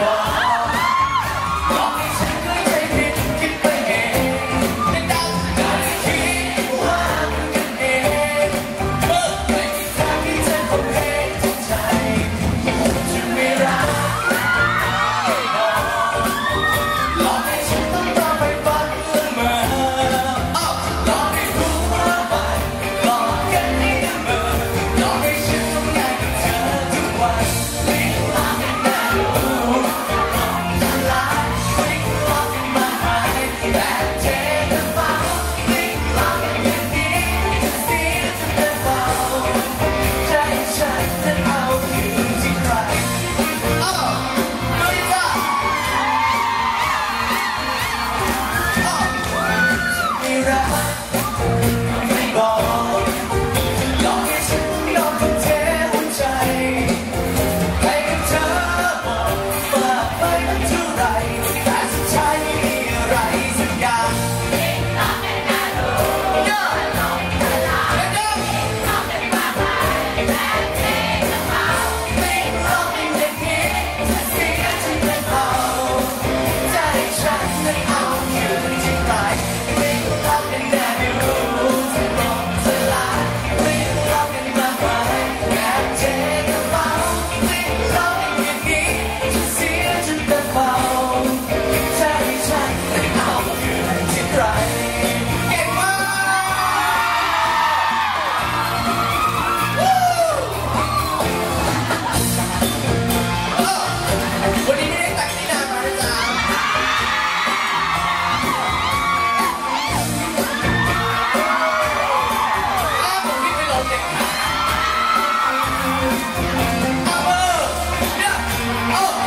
와. and I will go. 哦。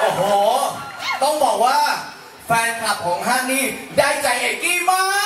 โอ้โห ต้องบอกว่าแฟนคลับของฮันนี่ได้ใจเอกกี้มาก